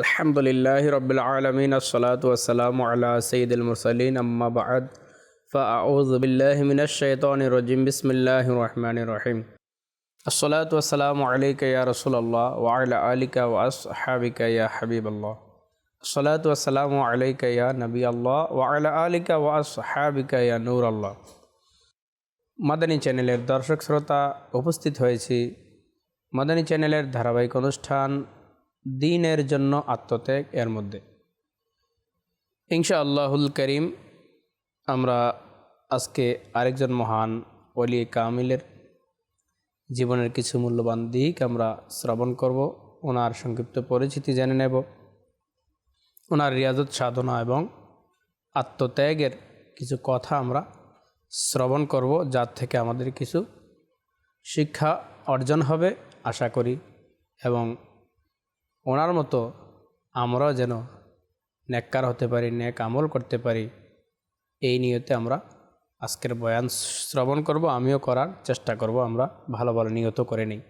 আলহামদুলিল্লাহ রবিল আলমিন, আসসালাত ওয়াসালাম আল্লাহ সঈদুল মুরসলিন, আম্মা বাদ। ফাউজবিল্লাহমিনশৈতরজিম বিসমিল্লাহ রহমান রহিম। আসসালাত ওয়াসালাম আলিকা ইয়া রসুল্লাহ ওয়াল আলিকা ওয়াস হাবিকা ইয়া হাবিবাল্লাহ। আসসালাত ওয়াসালাম আলিকা ইয়া নবী আল্লাহ ওয়াল আলিকা ওয়াস হাবিকা ইয়া নূর আল্লাহ মাদানী চ্যানেলের দর্শক শ্রোতা, উপস্থিত হয়েছি। মাদানী চ্যানেলের ধারাবাহিক অনুষ্ঠান দিনের জন্য আত্মত্যাগ এর মধ্যে। ইনশা আল্লাহুল করিম, আমরা আজকে আরেকজন মহান অলি কামিলের জীবনের কিছু মূল্যবান দিক আমরা শ্রবণ করব। ওনার সংক্ষিপ্ত পরিচিতি জেনে নেব। ওনার রিয়াজত সাধনা এবং আত্মত্যাগের কিছু কথা আমরা শ্রবণ করব, যার থেকে আমাদের কিছু শিক্ষা অর্জন হবে, আশা করি। এবং ওনার মতো আমরাও যেন নেককার হতে পারি, নেক আমল করতে পারি, এই নিয়তে আমরা আজকের বয়ান শ্রবণ করব, আমিও করার চেষ্টা করব, আমরা ভালো ভালো নিয়ত করে নিই।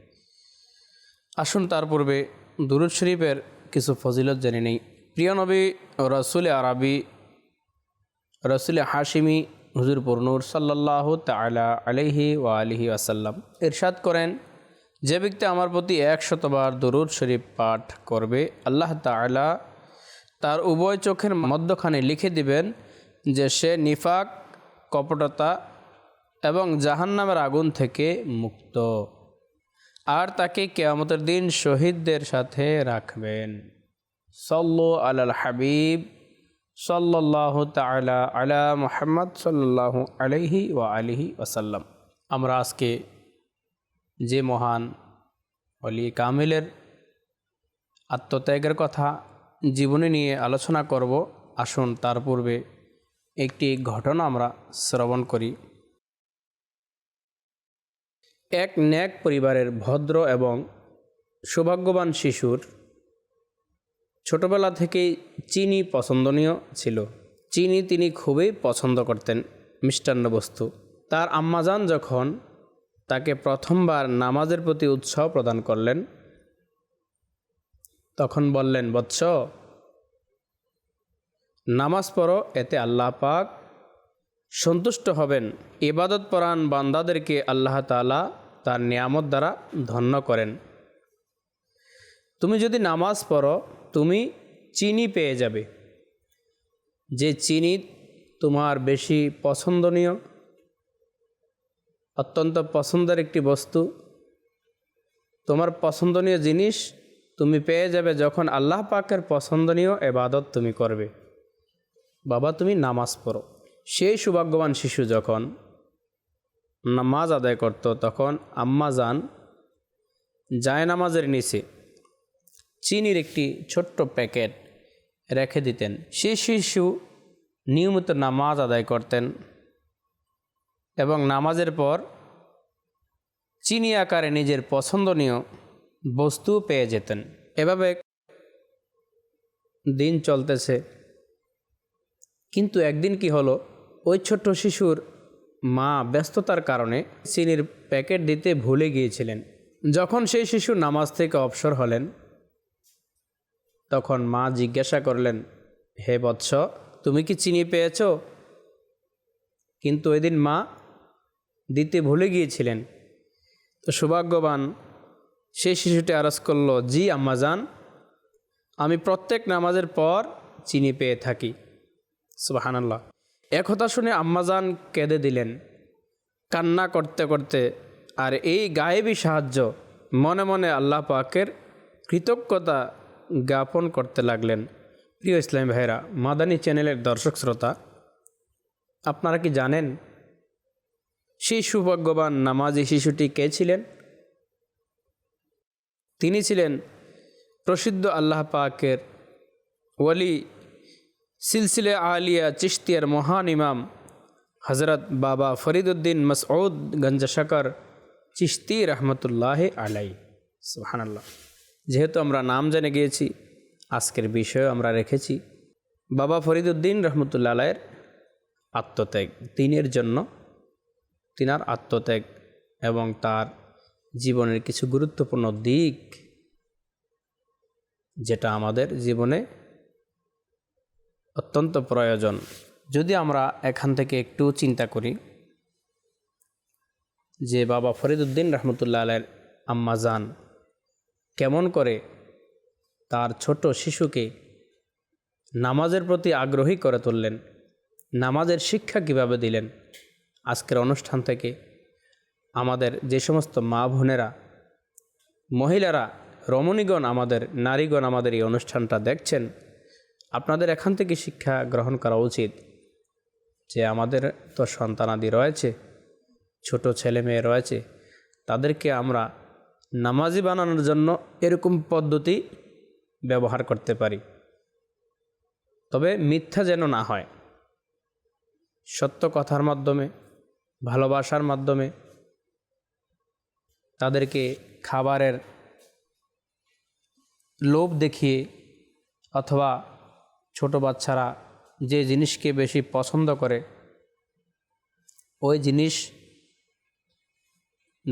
আসুন তার পূর্বে দুরুদ শরীফের কিছু ফজিলত জেনে নেই। প্রিয় নবী রসুল আরবি, রসুল হাশিমি, হুজুর পূর্ণুর সাল্লাহ তালা আলহি ও আলহি আসাল্লাম ইরশাদ করেন যে ব্যক্তি আমার প্রতি একশতবার দরুদ শরীফ পাঠ করবে, আল্লাহ তালা তার উভয় চোখের মধ্যখানে লিখে দিবেন যে সে নিফাক, কপটতা এবং জাহান্নামের আগুন থেকে মুক্ত। আর তাকে কেয়ামতের দিন শহীদদের সাথে রাখবেন। সল্লু আলাল হাবিব সাল্লাহ তালা আলা মোহাম্মদ সাল্লাহ আলহি ও আলিহি ওসাল্লাম আমরা আজকে যে মহান অলি কামিলের আত্মত্যাগের কথা জীবনে নিয়ে আলোচনা করব, আসুন তার পূর্বে একটি ঘটনা আমরা শ্রবণ করি। এক ন্যাক পরিবারের ভদ্র এবং সৌভাগ্যবান শিশুর ছোটবেলা থেকেই চিনি পছন্দনীয় ছিল। চিনি তিনি খুবই পছন্দ করতেন মিষ্টান্ন বস্তু। তার আম্মাজান যখন তাকে প্রথমবার নামাজের প্রতি উৎসাহ প্রদান করলেন। তখন বললেন, বৎস, নামাজ পড়ো, এতে আল্লাহ পাক সন্তুষ্ট হবেন। ইবাদত পরাণ বান্দাদেরকে আল্লাহ তালা তার নিয়ামত দ্বারা ধন্য করেন। তুমি যদি নামাজ পড়ো, তুমি চিনি পেয়ে যাবে। যে চিনি তোমার বেশি পছন্দনীয় অত্যন্ত পছন্দের একটি বস্তু। তোমার পছন্দনীয় জিনিস তুমি পেয়ে যাবে যখন আল্লাহ পাকের পছন্দনীয় এবাদত তুমি করবে। বাবা, তুমি নামাজ পড়ো। সেই সৌভাগ্যবান শিশু যখন নামাজ আদায় করত, তখন আম্মা যান জায় নামাজের নিচে। চিনির একটি ছোট্ট প্যাকেট রেখে দিতেন। সেই শিশু নিয়মিত নামাজ আদায় করতেন। এবং নামাজের পর চিনি আকারে নিজের পছন্দনীয় বস্তু পেয়ে যেতেন। এভাবে দিন চলতেছে। কিন্তু একদিন কি হলো, ওই ছোট্ট শিশুর মা ব্যস্ততার কারণে চিনির প্যাকেট দিতে ভুলে গিয়েছিলেন। যখন সেই শিশু নামাজ থেকে অবসর হলেন, তখন মা জিজ্ঞাসা করলেন, হে বৎস, তুমি কি চিনি পেয়েছ? কিন্তু ওই দিন মা দিতে ভুলে গিয়েছিলেন। তো সৌভাগ্যবান সেই শিশুটি আরজ করল, জি আম্মাজান আমি প্রত্যেক নামাজের পর চিনি পেয়ে থাকি। সুবাহানাল্লাহ। একথা শুনে আম্মাজান কেঁদে দিলেন। কান্না করতে করতে, আর এই গায়েবী সাহায্য মনে মনে আল্লাহ পাকের কৃতজ্ঞতা জ্ঞাপন করতে লাগলেন। প্রিয় ইসলাম ভাইরা মাদানী চ্যানেলের দর্শক শ্রোতা, আপনারা কি জানেন সেই সৌভাগ্যবান নামাজি শিশুটি কে ছিলেন? তিনি ছিলেন প্রসিদ্ধ আল্লাহ পাকের ওয়ালি, সিলসিলে আলিয়া চিস্তিয়ার মহান ইমাম হজরত বাবা ফরিদুদ্দিন মসউদ গঞ্জাশাকর চিস্তি রহমতুল্লাহ আলাই সুহানাল্লাহ যেহেতু আমরা নাম জেনে গিয়েছি, আজকের বিষয় আমরা রেখেছি, বাবা ফরিদুদ্দিন রহমতুল্লা আলাইয়ের আত্মত্যাগ, দিনের জন্য তিনার আত্মত্যাগ এবং তার জীবনের কিছু গুরুত্বপূর্ণ দিক যেটা আমাদের জীবনে অত্যন্ত প্রয়োজন। যদি আমরা এখান থেকে একটু চিন্তা করি, যে বাবা ফরিদুদ্দিন রহমতুল্লাহ আলের আম্মাজান কেমন করে তার ছোট শিশুকে নামাজের প্রতি আগ্রহী করে তুললেন, নামাজের শিক্ষা কীভাবে দিলেন আজকের অনুষ্ঠান থেকে আমাদের যে সমস্ত মা বোনেরা, মহিলারা, রমণীগণ আমাদের, নারীগণ আমাদের এই অনুষ্ঠানটা দেখছেন, আপনাদের এখান থেকে শিক্ষা গ্রহণ করা উচিত যে আমাদের তো সন্তানাদি রয়েছে, ছোট ছেলে মেয়ে রয়েছে, তাদেরকে আমরা নামাজি বানানোর জন্য এরকম পদ্ধতি ব্যবহার করতে পারি। তবে মিথ্যা যেন না হয়, সত্য কথার মাধ্যমে ভালোবাসার মাধ্যমে তাদেরকে খাবারের লোভ দেখিয়ে অথবা ছোট বাচ্চারা যে জিনিসকে বেশি পছন্দ করে, ওই জিনিস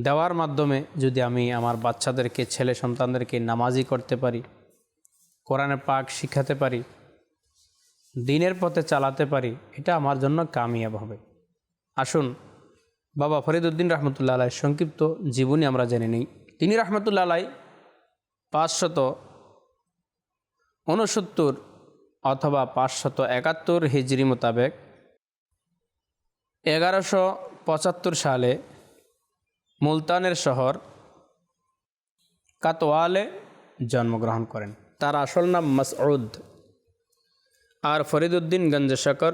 দেওয়ার মাধ্যমে যদি আমি আমার বাচ্চাদেরকে, ছেলে সন্তানদেরকে নামাজি করতে পারি, কোরআনে পাক শিখাতে পারি, দিনের পথে চালাতে পারি, এটা আমার জন্য কামিয়াব হবে। আসুন বাবা ফরিদুদ্দিন রহমতুল্লাহ আলাই সংক্ষিপ্ত জীবনী আমরা জেনে নিই। তিনি রহমতুল্লাহ আলাই পাঁচশত উনসত্তর অথবা পাঁচশত একাত্তর হিজরি মোতাবেক এগারোশো পঁচাত্তর সালে মুলতানের শহর কাতোয়ালে জন্মগ্রহণ করেন। তার আসল নাম মাসউদ। আর ফরিদুদ্দিন গঞ্জশকর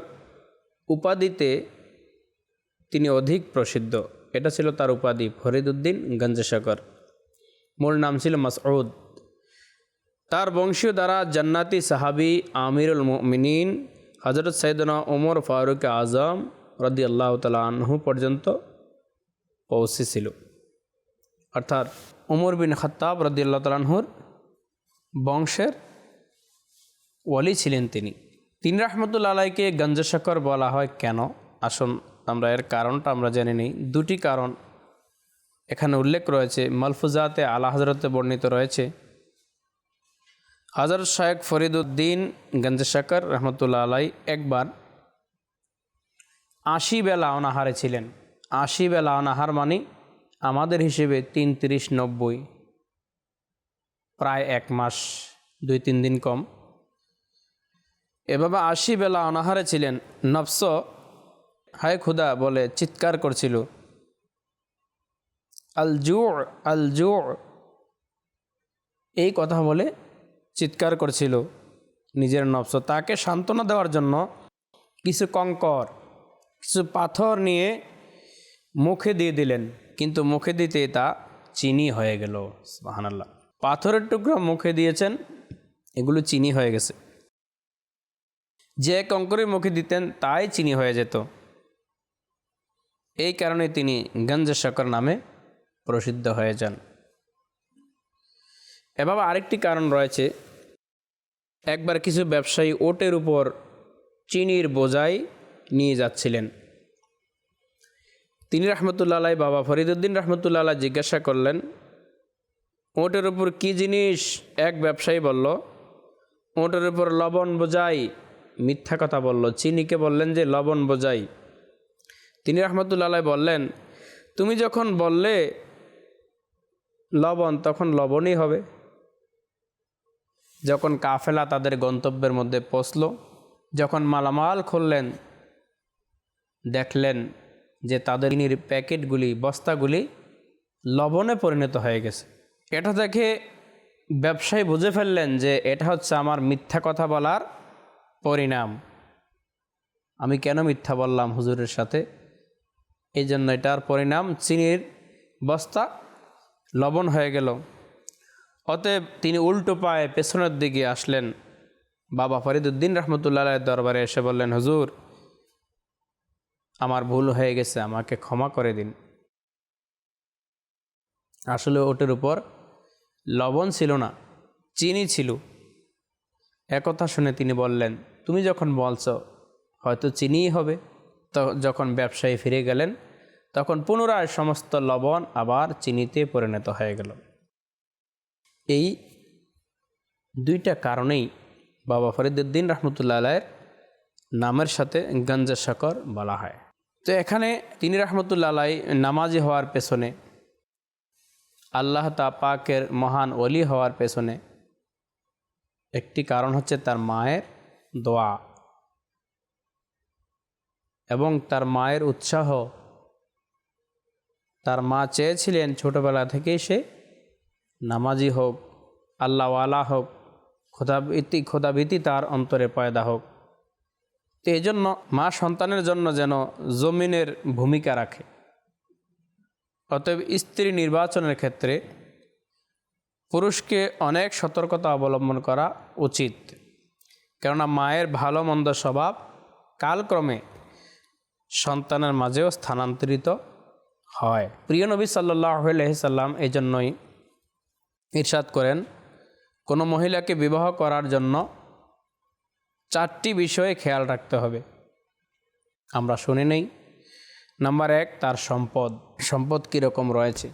উপাধিতে তিনি অধিক প্রসিদ্ধ। এটা ছিল তার উপাধি ফরিদুদ্দিন গঞ্জশকর মূল নাম ছিল মাসউদ। তার বংশীয় দ্বারা জান্নাতি সাহাবি আমিরুল মিনীন হজরত সৈদনা ওমর ফারুক আজম রদি আল্লাহ তালা আনহু পর্যন্ত পৌঁছেছিল। অর্থাৎ ওমর বিন খত্তাব রদি আল্লাহ তালাহুর বংশের ওয়ালি ছিলেন তিনি। তিন রহমতুল্লা আলাইকে গঞ্জশকর বলা হয় কেন? আসুন আমরা এর কারণটা আমরা জেনে নিই। দুটি কারণ এখানে উল্লেখ রয়েছে। মালফুজাতে আলা হজরতে বর্ণিত রয়েছে। হজরত শায়েক ফরিদুদ্দিন গঞ্জশকর রহমতুল্লা আলাই একবার আশি বেলা অনাহারে ছিলেন। আশি বেলা অনাহার মানে আমাদের হিসেবে তিন তিরিশ নব্বই, প্রায় এক মাস, দুই তিন দিন কম। এভাবে আশি বেলা অনাহারে ছিলেন। নফস হায় খুদা বলে চিৎকার করছিল। আল জু আল জু এই কথা বলে চিৎকার করছিল নিজের নফস। তাকে সান্ত্বনা দেওয়ার জন্য কিছু কঙ্কর, কিছু পাথর নিয়ে মুখে দিয়ে দিলেন, কিন্তু মুখে দিতে তা চিনি হয়ে গেল। বাহানাল্লাহ পাথরের টুকরো মুখে দিয়েছেন, এগুলো চিনি হয়ে গেছে। যে কঙ্করের মুখে দিতেন, তাই চিনি হয়ে যেত। এই কারণে তিনি গঞ্জ শকর নামে প্রসিদ্ধ হয়ে যান। এভাবে আরেকটি কারণ রয়েছে, একবার কিছু ব্যবসায়ী ওটের উপর চিনির বোঝাই নিয়ে যাচ্ছিলেন। তিনি রহমতুল্লা আলাই, বাবা ফরিদুদ্দিন রহমতুল্লা আল্লাহ জিজ্ঞাসা করলেন, ওটের উপর কি জিনিস? এক ব্যবসায়ী বলল, ওটের উপর লবণ বোঝাই মিথ্যা কথা বলল। চিনিকে বললেন যে, লবণ বোঝাই তিনি রহমতুল্লা আলাই বললেন, তুমি যখন বললে লবণ, তখন লবণই হবে। যখন কাফেলা তাদের গন্তব্যের মধ্যে পৌঁছল, যখন মালামাল খুললেন, দেখলেন যে তাদের প্যাকেটগুলি, বস্তাগুলি লবণে পরিণত হয়ে গেছে। এটা দেখে ব্যবসায়ী বুঝে ফেললেন যে এটা হচ্ছে আমার মিথ্যা কথা বলার পরিণাম। আমি কেন মিথ্যা বললাম হুজুরের সাথে? এই জন্য এটার পরিণাম চিনির বস্তা লবণ হয়ে গেল। অতএব তিনি উল্টো পায়ে পেছনের দিকে আসলেন। বাবা ফরিদুদ্দিন রহমতুল্লাহ দরবারে এসে বললেন, হুজুর, আমার ভুল হয়ে গেছে, আমাকে ক্ষমা করে দিন। আসলে ওটের উপর লবণ ছিল না, চিনি ছিল। একথা শুনে তিনি বললেন, তুমি যখন বলছ, হয়তো চিনিই হবে। তো যখন ব্যবসায়ী ফিরে গেলেন তখন পুনরায় সমস্ত লবণ আবার চিনিতে পরিণত হয়ে গেল। এই দুইটা কারণেই বাবা ফরিদুদ্দিন রহমতুল্লাহ আলাইয়ের নামের সাথে গঞ্জা শকর বলা হয়। তো এখানে তিনি রহমতুল্লা আলাই নামাজি হওয়ার পেছনে, আল্লাহ তা পাকের মহান অলি হওয়ার পেছনে একটি কারণ হচ্ছে তার মায়ের দোয়া এবং তার মায়ের উৎসাহ তার মা চেয়েছিলেন ছোটোবেলা থেকেই সে নামাজি হোক, আল্লাহওয়ালা হোক, খোদাবৃত্তি খোদাভীতি তার অন্তরে পয়দা হোক। তো এই জন্য মা সন্তানের জন্য যেন জমিনের ভূমিকা রাখে। অতএব স্ত্রী নির্বাচনের ক্ষেত্রে পুরুষকে অনেক সতর্কতা অবলম্বন করা উচিত। কেননা মায়ের ভালো মন্দ স্বভাব কালক্রমে সন্তানের মাঝেও স্থানান্তরিত হয়। প্রিয় নবী সাল্লাহ সাল্লাম এই জন্যই ইরশাদ করেন, কোনো মহিলাকে বিবাহ করার জন্য চারটি বিষয়ে খেয়াল রাখতে হবে। আমরা শুনে নেই। নাম্বার এক, তার সম্পদ। সম্পদ কীরকম রয়েছে?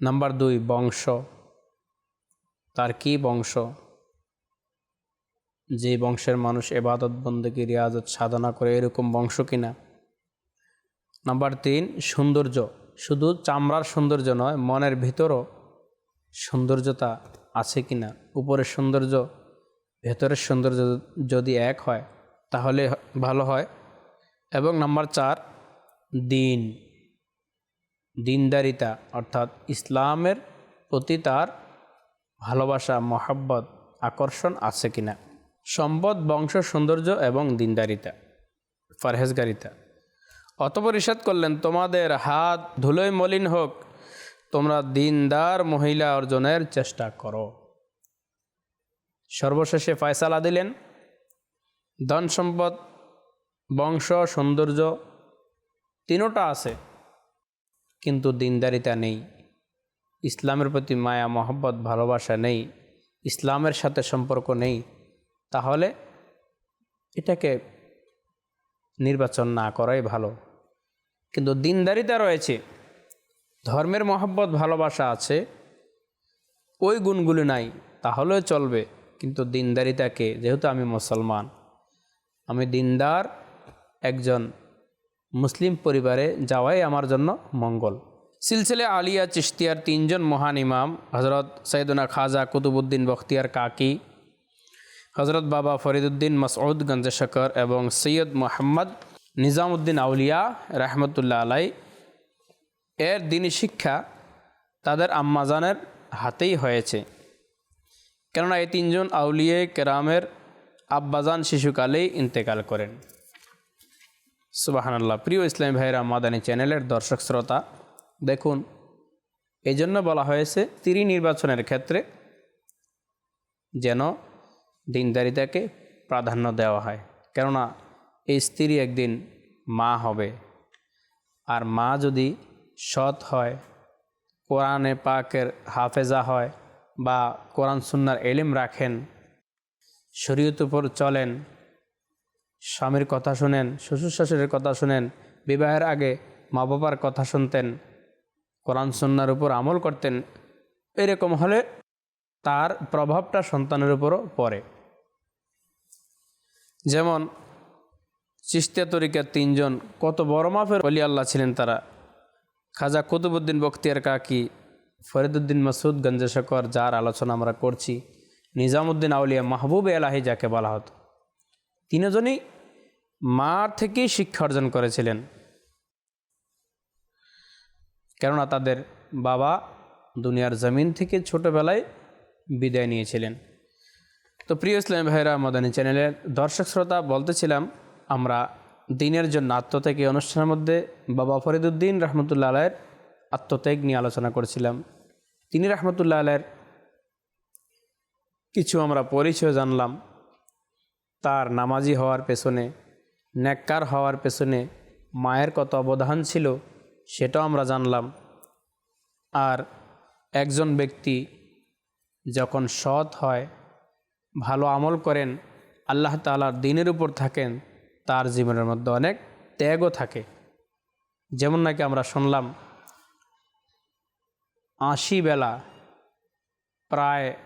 নাম্বার দুই, বংশ। তার কি বংশ? যে বংশের মানুষ এবাদত বন্দী রিয়াজত, সাধনা করে এরকম বংশ কিনা? নাম্বার তিন, সৌন্দর্য। শুধু চামড়ার সৌন্দর্য নয়, মনের ভিতরও সৌন্দর্যতা আছে কি না? উপরের সৌন্দর্য, ভেতরের সৌন্দর্য যদি এক হয়, তাহলে ভালো হয়। এবং নাম্বার চার, দিন। দিনদারিতা, অর্থাৎ ইসলামের প্রতি তার ভালোবাসা, মহাব্বত, আকর্ষণ আছে কিনা সম্পদ, বংশ, সৌন্দর্য এবং দিনদারিতা ফারহেজগারিতা অতপর ইসাদ করলেন, তোমাদের হাত ধুলোয় মলিন হোক, তোমরা দিনদার মহিলা অর্জনের চেষ্টা করো। সর্বশেষে ফয়সালা দিলেন, ধন সম্পদ, বংশ, সৌন্দর্য তিনোটা আছে, কিন্তু দিনদারিতা নেই। ইসলামের প্রতি মায়া, মহব্বত, ভালোবাসা নেই, ইসলামের সাথে সম্পর্ক নেই। তাহলে এটাকে নির্বাচন না করাই ভালো। কিন্তু দিনদারিতা রয়েছে। ধর্মের মহব্বত, ভালোবাসা আছে। ওই গুণগুলি নাই, তাহলেও চলবে। কিন্তু দিনদারিতাকে, যেহেতু আমি মুসলমান, আমি দিনদার একজন মুসলিম পরিবারে যাওয়াই আমার জন্য মঙ্গল। সিলসিলে আলিয়া চিস্তিয়ার তিনজন মহান ইমাম হজরত সৈদুনা খাজা কুতুবুদ্দিন বখতিয়ার কাকি হজরত বাবা ফরিদুদ্দিন মসউদ গঞ্জশকর এবং সৈয়দ মোহাম্মদ নিজামুদ্দিন আউলিয়া রহমতুল্লাহ আলাই, এর দিনী শিক্ষা তাদের আম্মাজানের হাতেই হয়েছে। কেননা এই তিনজন আউলিয়ে কেরামের আব্বাজান শিশুকালেই ইন্তেকাল করেন। সুবাহানাল্লাহ। প্রিয় ইসলাম ভাইরা মাদানী চ্যানেলের দর্শক শ্রোতা, দেখুন এই জন্য বলা হয়েছে স্ত্রী নির্বাচনের ক্ষেত্রে যেন দিনদারিতাকে প্রাধান্য দেওয়া হয়। কেননা এই স্ত্রী একদিন মা হবে। আর মা যদি সৎ হয়, কোরআনে পাকের হাফেজা হয় বা কোরআন সুন্নার এলিম রাখেন, শরীয়ত উপর চলেন, স্বামীর কথা শুনেন, শ্বশুর শাশুড়ির কথা শুনেন, বিবাহের আগে মা বাবার কথা শুনতেন, কোরআন সন্ন্যার উপর আমল করতেন, এরকম হলে তার প্রভাবটা সন্তানের উপরও পড়ে। যেমন চিস্তিয়া তরিকার তিনজন। কত বড় মাফের অলি আল্লাহ ছিলেন তারা। খাজা কুতুবুদ্দিন বখতিয়ার কাকি ফরিদুদ্দিন মাসুদ গঞ্জেশকর যার আলোচনা আমরা করছি নিজামুদ্দিন আউলিয়া মাহবুব এলাহি যাকে বলা হতো। তিনজনই মার থেকেই শিক্ষা অর্জন করেছিলেন। কেননা তাদের বাবা দুনিয়ার জমিন থেকে ছোটোবেলায় বিদায় নিয়েছিলেন। তো প্রিয় ইসলাম ভাইরা মাদানী চ্যানেলের দর্শক শ্রোতা, বলতেছিলাম আমরা দিনের জন্য আত্মত্যাগ অনুষ্ঠানের মধ্যে বাবা ফরিদুদ্দিন রহমতুল্লাহ আলায়ের আত্মত্যাগ নিয়ে আলোচনা করছিলাম। তিনি রহমতুল্লাহ আলায়ের কিছু আমরা পরিচয় জানলাম। তার নামাজি হওয়ার পেছনে ন্যাক্কার হওয়ার পেছনে মায়ের কত অবদান ছিল সেটাও আমরা জানলাম। আর একজন ব্যক্তি যখন সৎ হয়, ভালো আমল করেন, আল্লাহ তালার দিনের উপর থাকেন তার জীবনের মধ্যে অনেক ত্যাগও থাকে। যেমন নাকি আমরা শুনলাম, আশি বেলা প্রায়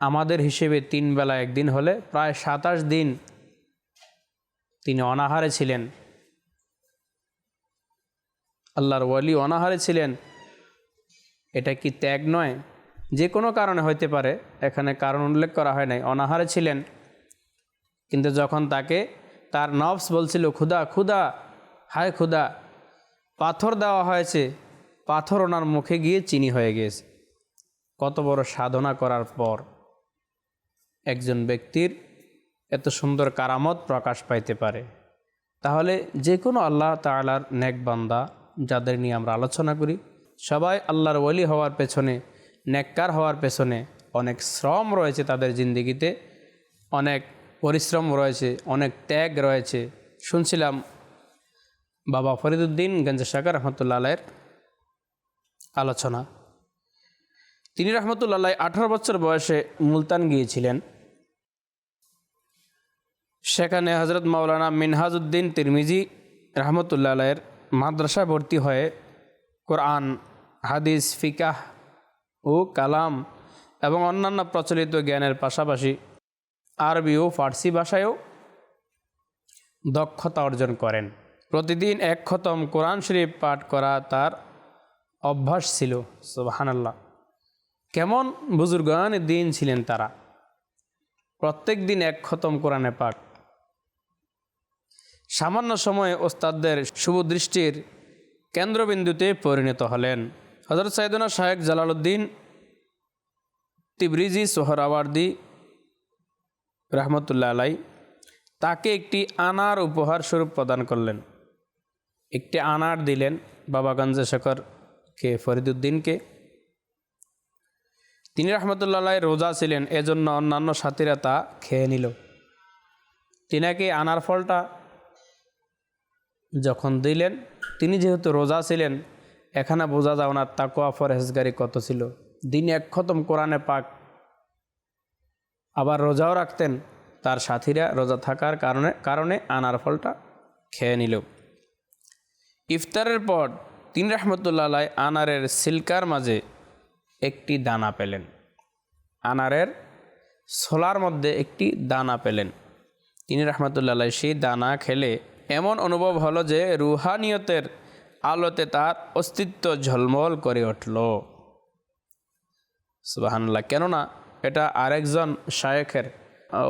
আমাদের হিসেবে তিন বেলা একদিন হলে প্রায় সাতাশ দিন তিনি অনাহারে ছিলেন। আল্লাহর ওয়ালি অনাহারে ছিলেন। এটা কি ত্যাগ নয়? যে কোনো কারণে হইতে পারে, এখানে কারণ উল্লেখ করা হয় নাই, অনাহারে ছিলেন। কিন্তু যখন তাকে তার নবস বলছিল ক্ষুদা ক্ষুদা হায় ক্ষুদা পাথর দেওয়া হয়েছে। পাথর ওনার মুখে গিয়ে চিনি হয়ে গিয়েছে কত বড় সাধনা করার পর একজন ব্যক্তির এত সুন্দর কারামত প্রকাশ পাইতে পারে। তাহলে যে কোনো আল্লাহ তালার নেক বান্দা যাদের নিয়ে আমরা আলোচনা করি, সবাই আল্লাহর ওলি হওয়ার পেছনে, নেককার হওয়ার পেছনে অনেক শ্রম রয়েছে তাদের জিন্দিগিতে। অনেক পরিশ্রম রয়েছে, অনেক ত্যাগ রয়েছে। শুনছিলাম বাবা ফরিদুদ্দিন গঞ্জা শাকার রহমতুল্লাহ আলাইয়ের আলোচনা। তিনি রহমতুল্লাহ আঠারো বছর বয়সে মুলতান গিয়েছিলেন। সেখানে হজরত মাওলানা মিনহাজউদ্দিন তিরমিজি রহমতুল্লাহ আলাইয়ের মাদ্রাসায় ভর্তি হয়ে কোরআন, হাদিস, ফিকাহ ও কালাম এবং অন্যান্য প্রচলিত জ্ঞানের পাশাপাশি আরবি ও ফার্সি ভাষায়ও দক্ষতা অর্জন করেন। প্রতিদিন এক খতম কোরআন শরীফ পাঠ করা তার অভ্যাস ছিল, সুবাহানাল্লাহ। কেমন বুজুর্গান দিন ছিলেন তারা? প্রত্যেক দিন এক খতম কোরআনে পাঠ। সামান্য সময়ে ওস্তাদদের শুভদৃষ্টির কেন্দ্রবিন্দুতে পরিণত হলেন। হজরত সাইদুনা শাহেক জালালউদ্দিন তিবরিজি সোহরাওয়ার্দি রহমতুল্লাহ আলাই, তাকে একটি আনার উপহার স্বরূপ প্রদান করলেন। একটি আনার দিলেন বাবা গঞ্জে শেখরকে ফরিদুদ্দিনকে তিনি রহমতুল্লাহ রোজা ছিলেন, এজন্য অন্যান্য সাথীরা তা খেয়ে নিল। তিনাকে আনার ফলটা যখন দিলেন, তিনি যেহেতু রোজা ছিলেন, এখানে বোঝা যায় ওনার তাকুয়া ফরহেজগারি কত ছিল। দিন এক খতম, কোরআনে পাক আবার রোজাও রাখতেন। তার সাথীরা রোজা থাকার কারণে কারণে আনার ফলটা খেয়ে নিল। ইফতারের পর তিন রহমতুল্লাহ আনারের সিল্কার মাঝে একটি দানা পেলেন। আনারের ছোলার মধ্যে একটি দানা পেলেন। তিনি রহমতুল্লাহ সেই দানা খেলে এমন অনুভব হলো যে রুহানিয়তের আলোতে তার অস্তিত্ব ঝলমল করে উঠল। সুবাহান্লাহ কেননা এটা আরেকজন শায়েখের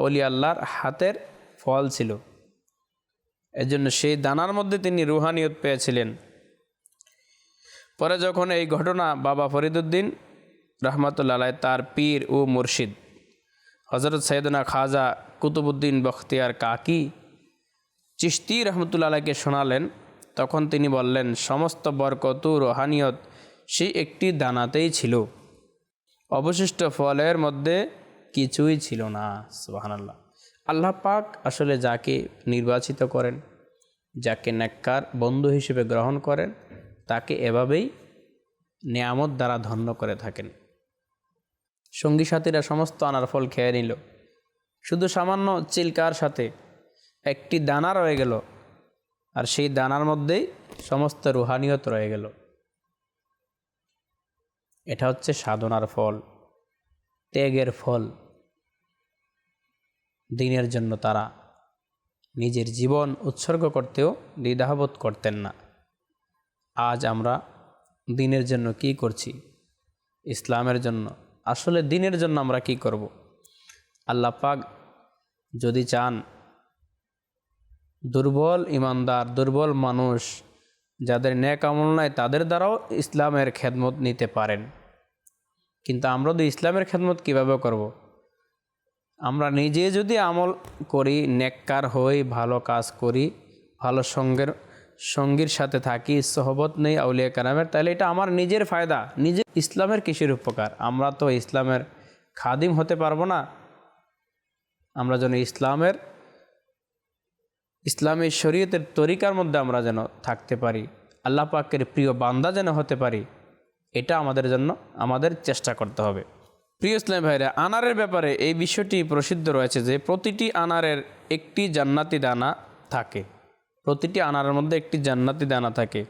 অলি আল্লাহর হাতের ফল ছিল। এজন্য সেই দানার মধ্যে তিনি রুহানিয়ত পেয়েছিলেন। পরে যখন এই ঘটনা বাবা ফরিদুদ্দিন রহমতুল্লাহ তার পীর ও মুর্শিদ হজরত সৈয়দনা খাজা কুতুবুদ্দিন বখতিয়ার কাকি চিস্তি রহমতুল্লাহকে শোনালেন, তখন তিনি বললেন, সমস্ত বরকত রোহানিয়ত সেই একটি দানাতেই ছিল। অবশিষ্ট ফলের মধ্যে কিছুই ছিল না, সুবাহানাল্লাহ। আল্লাহ পাক আসলে যাকে নির্বাচিত করেন, যাকে নেককার বন্ধু হিসেবে গ্রহণ করেন, তাকে এভাবেই নিয়ামত দ্বারা ধন্য করে থাকেন। সঙ্গী সাথীরা সমস্ত আনার ফল খেয়ে নিল। শুধু সামান্য চিল্কার সাথে একটি দানা রয়ে গেল, আর সেই দানার মধ্যেই সমস্ত রুহানিয়ত রয়ে গেল। এটা হচ্ছে সাধনার ফল, ত্যাগের ফল। দিনের জন্য তারা নিজের জীবন উৎসর্গ করতেও দ্বিধাবোধ করতেন না। আজ আমরা দিনের জন্য কি করছি? ইসলামের জন্য, আসলে দিনের জন্য আমরা কি করব? আল্লাহ পাক যদি চান দুর্বল ইমানদার, দুর্বল মানুষ যাদের ন্যাক আমল নাই, তাদের দ্বারাও ইসলামের খেদমত নিতে পারেন। কিন্তু আমরা তো ইসলামের খেদমত কীভাবে করব। আমরা নিজে যদি আমল করি নেককার হই, ভালো কাজ করি, ভালো সঙ্গের, সঙ্গীর সাথে থাকি, সহবত নেই, আউলিয়া কারামের, তাহলে এটা আমার নিজের ফায়দা। নিজে ইসলামের কিসের উপকার? আমরা তো ইসলামের খাদিম হতে পারব না। আমরা যেন ইসলামের ইসলামী শরীয়তের তরিকার মধ্যে আমরা যেন থাকতে পারি, আল্লাহ পাকের প্রিয় বান্দা যেন হতে পারি, এটা আমাদের জন্য আমাদের চেষ্টা করতে হবে। প্রিয় ইসলাম ভাইরা, আনারের ব্যাপারে এই বিষয়টি প্রসিদ্ধ রয়েছে যে প্রতিটি আনারের একটি জান্নাতি দানা থাকে। প্রতিটি আনারের মধ্যে একটি জান্নাতি দানা থাকে।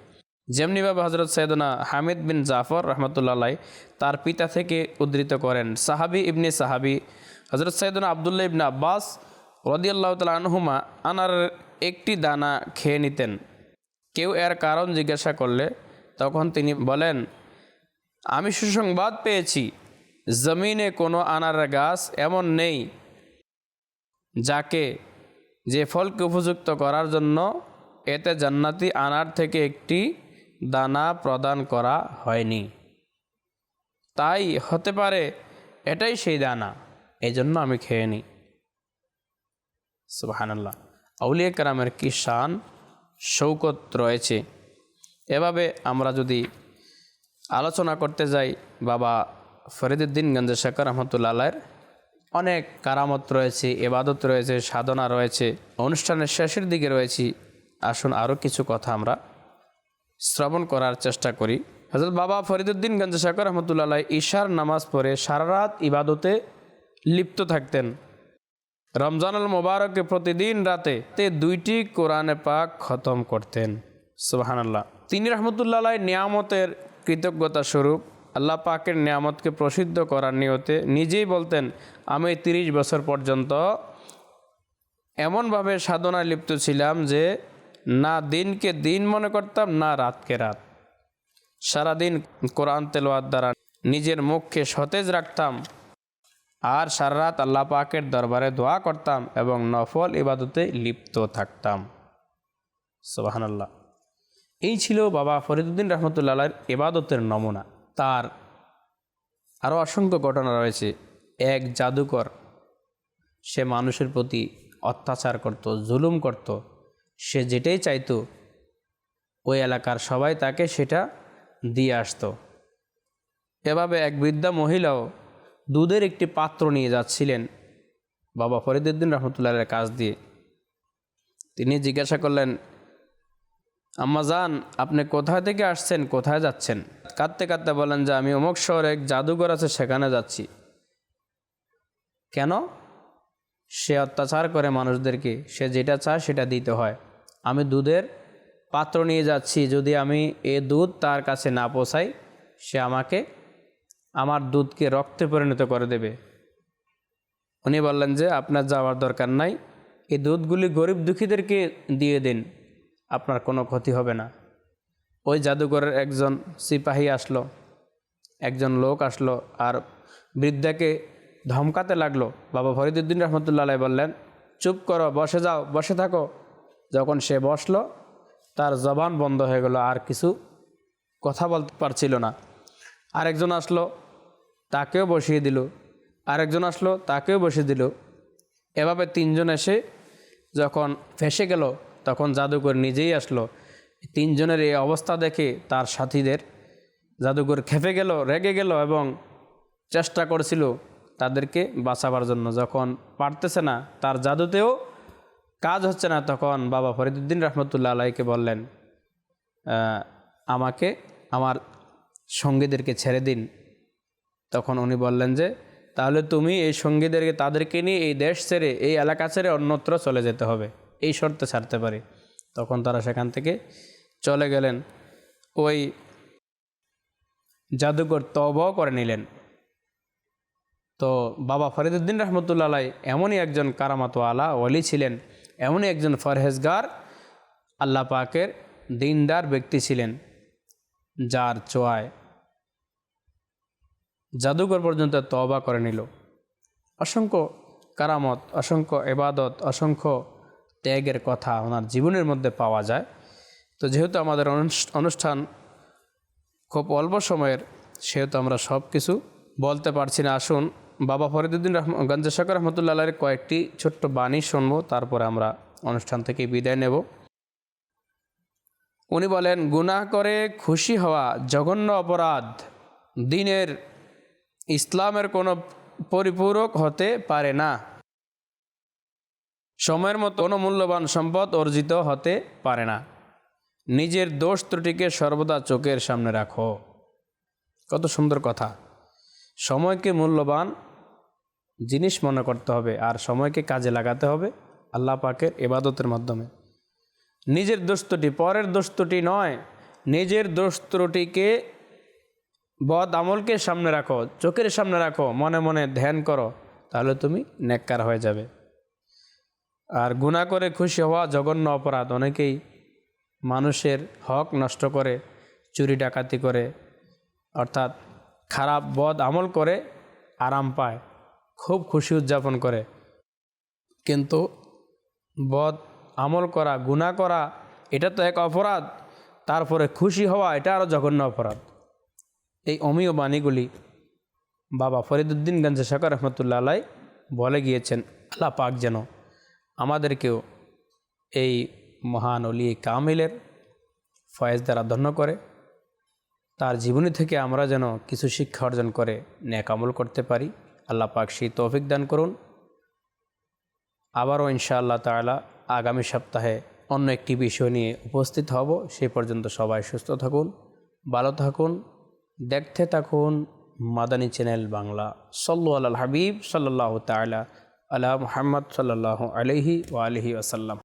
যেমনিভাবে হজরত সৈয়দনা হামিদ বিন জাফর রহমতুল্লাহ তার পিতা থেকে উদ্ধৃত করেন, সাহাবি ইবনে সাহাবি হজরত সৈয়দনা আবদুল্লাহ ইবনে আব্বাস রদিয়াল্লাহ তাল আনহুমা আনার একটি দানা খেয়ে নিতেন। কেউ এর কারণ জিজ্ঞাসা করলে তখন তিনি বলেন, আমি সুসংবাদ পেয়েছি, জমিনে কোনো আনার গাছ এমন নেই যাকে যে ফলকে উপযুক্ত করার জন্য এতে জান্নাতি আনার থেকে একটি দানা প্রদান করা হয়নি। তাই হতে পারে এটাই সেই দানা এই জন্য আমি খেয়ে নিই সুবাহান্লাহ আউলিয়া কারামের কি শান? শৌকত রয়েছে। এভাবে আমরা যদি আলোচনা করতে যাই, বাবা ফরিদুদ্দিন গঞ্জ শেখর রহমতুল্লাহের অনেক কারামত রয়েছে, এবাদত রয়েছে, সাধনা রয়েছে, অনুষ্ঠানের শেষের দিকে রয়েছি। আসুন আরও কিছু কথা আমরা শ্রবণ করার চেষ্টা করি। হজরত বাবা ফরিদুদ্দিন গঞ্জ শেখর রহমতুল্লাহ ঈশার নামাজ পড়ে সারা রাত ইবাদতে লিপ্ত থাকতেন। রমজানুল মোবারকে প্রতিদিন রাতে তে দুইটি কোরআনে পাক খতম করতেন। সুবাহানাল্লাহ। তিনি রহমতুল্লাহ নিয়ামতের কৃতজ্ঞতা স্বরূপ আল্লাহ পাকের নিয়ামতকে প্রসিদ্ধ করার নিয়তে নিজেই বলতেন আমি তিরিশ বছর পর্যন্ত এমনভাবে সাধনায় লিপ্ত ছিলাম যে না দিনকে দিন মনে করতাম না রাতকে রাত। সারাদিন কোরআন তেলোয়ার দ্বারা নিজের মুখকে সতেজ রাখতাম আর সারা রাত আল্লাহ পাকের দরবারে দোয়া করতাম এবং নফল ইবাদতে লিপ্ত থাকতাম। সোবাহানাল্লাহ। এই ছিল বাবা ফরিদুদ্দিন রহমতুল্লাহ ইবাদতের নমুনা। তার আরও অসংখ্য ঘটনা রয়েছে। এক জাদুকর, সে মানুষের প্রতি অত্যাচার করত, জুলুম করত। সে যেটাই চাইতো, ওই এলাকার সবাই তাকে সেটা দিয়ে আসতো। এভাবে এক বৃদ্ধা মহিলাও দুধের একটি পাত্র নিয়ে যাচ্ছিলেন বাবা ফরিদুদ্দিন রহমতুল্লাহের কাজ দিয়ে। তিনি জিজ্ঞাসা করলেন, আম্মা যান আপনি কোথায় থেকে আসছেন? কোথায় যাচ্ছেন? কাঁদতে কাঁদতে বলেন যে, আমি অমুক শহরে এক জাদুঘর আছে, সেখানে যাচ্ছি। কেন? সে অত্যাচার করে মানুষদেরকে। সে যেটা চায়, সেটা দিতে হয়। আমি দুধের পাত্র নিয়ে যাচ্ছি। যদি আমি এ দুধ তার কাছে না পোষাই সে আমাকে আমার দুধকে রক্তে পরিণত করে দেবে। উনি বললেন যে, আপনার যাওয়ার দরকার নাই। এই দুধগুলি গরিব দুঃখীদেরকে দিয়ে দিন। আপনার কোনো ক্ষতি হবে না। ওই জাদুঘরের একজন সিপাহী আসলো। একজন লোক আসলো আর বৃদ্ধাকে ধমকাতে লাগল। বাবা ফরিদুদ্দিন রহমতুল্লাহ বললেন, চুপ করো, বসে যাও, বসে থাকো। যখন সে বসল, তার জবান বন্ধ হয়ে গেল, আর কিছু কথা বলতে পারছিল না। আরেকজন আসলো তাকেও বসিয়ে দিল। আরেকজন আসলো, তাকেও বসিয়ে দিল। এভাবে তিনজন এসে যখন ফেসে গেল, তখন জাদুকর নিজেই আসলো। তিনজনের এই অবস্থা দেখে তার সাথীদের জাদুকর খেপে গেল, রেগে গেল এবং চেষ্টা করছিল তাদেরকে বাঁচাবার জন্য। যখন পারতেছে না, তার জাদুতেও কাজ হচ্ছে না, তখন বাবা ফরিদুদ্দিন রহমতুল্লাহ আলাইকে বললেন আমাকে, আমার সঙ্গীদেরকে ছেড়ে দিন। তখন উনি বললেন যে, তাহলে তুমি এই সঙ্গীদেরকে, তাদেরকে নিয়ে এই দেশ ছেড়ে, এই এলাকা ছেড়ে অন্যত্র চলে যেতে হবে। এই শর্তে ছাড়তে পারি। তখন তারা সেখান থেকে চলে গেলেন। ওই জাদুকর তবও করে নিলেন। তো বাবা ফরিদুদ্দিন রহমতুল্লাহ এমনই একজন কারামাতওয়ালা ওলি ছিলেন। এমনই একজন ফরহেজগার, আল্লাহ পাকের দিনদার ব্যক্তি ছিলেন, যার চোয়ায় জাদুঘর পর্যন্ত তবা করে নিল। অসংখ্য কারামত, অসংখ্য এবাদত, অসংখ্য ত্যাগের কথা ওনার জীবনের মধ্যে পাওয়া যায়। তো যেহেতু আমাদের অনুষ্ঠান খুব অল্প সময়ের, সেহেতু আমরা সব কিছু বলতে পারছি না। আসুন, বাবা ফরিদুদ্দিন রহম গঞ্জেশকর রহমতুল্লাহের কয়েকটি ছোট্ট বাণী শুনব, তারপরে আমরা অনুষ্ঠান থেকে বিদায় নেব। উনি বলেন, গুনাহ করে খুশি হওয়া জঘন্য অপরাধ। দিনের ইসলামের কোনো পরিপূরক হতে পারে না। সময়ের মতো কোনো মূল্যবান সম্পদ অর্জিত হতে পারে না। নিজের দোষ ত্রুটিকে সর্বদা চোখের সামনে রাখো। কত সুন্দর কথা। সময়কে মূল্যবান জিনিস মনে করতে হবে আর সময়কে কাজে লাগাতে হবে আল্লাহ পাকের এবাদতের মাধ্যমে। নিজের দোস্তটি পরের দোস্তটি নয়, নিজের দোষ বদ আমলকে সামনে রাখো, চোখের সামনে রাখো, মনে মনে ধ্যান করো, তাহলে তুমি নেককার হয়ে যাবে। আর গুণা করে খুশি হওয়া জঘন্য অপরাধ, অনেকেই মানুষের হক নষ্ট করে, চুরি ডাকাতি করে, অর্থাৎ খারাপ বদ আমল করে আরাম পায়, খুব খুশি উদযাপন করে। কিন্তু বদ আমল করা গুণা করা, এটা তো এক অপরাধ, তারপরে খুশি হওয়া, এটা আরও জঘন্য অপরাধ। এই অমীয় বাণীগুলি বাবা ফরিদুদ্দিন গঞ্জ শাকর রহমতুল্লাহ আলাই বলে গিয়েছেন, আল্লাহ পাক যেন আমাদেরকেও এই মহান অলি কামিলের ফয়েজ দ্বারা ধন্য করে। তার জীবনী থেকে আমরা যেন কিছু শিক্ষা অর্জন করে ন্যাকামল করতে পারি। আল্লাহ পাক সেই তৌফিক দান করুন। আবারও ইনশাআল্লাহ তাআলা আগামী সপ্তাহে অন্য একটি বিষয় নিয়ে উপস্থিত হব। সেই পর্যন্ত সবাই সুস্থ থাকুন, ভালো থাকুন। দেখতে থাকুন মাদানী চ্যানেল বাংলা। সল্লু আল হাবিব সাল্লাহ তালা আলা মুহাম্মদ সাল্লাহ আলহি ও আলহি আসাল্লাম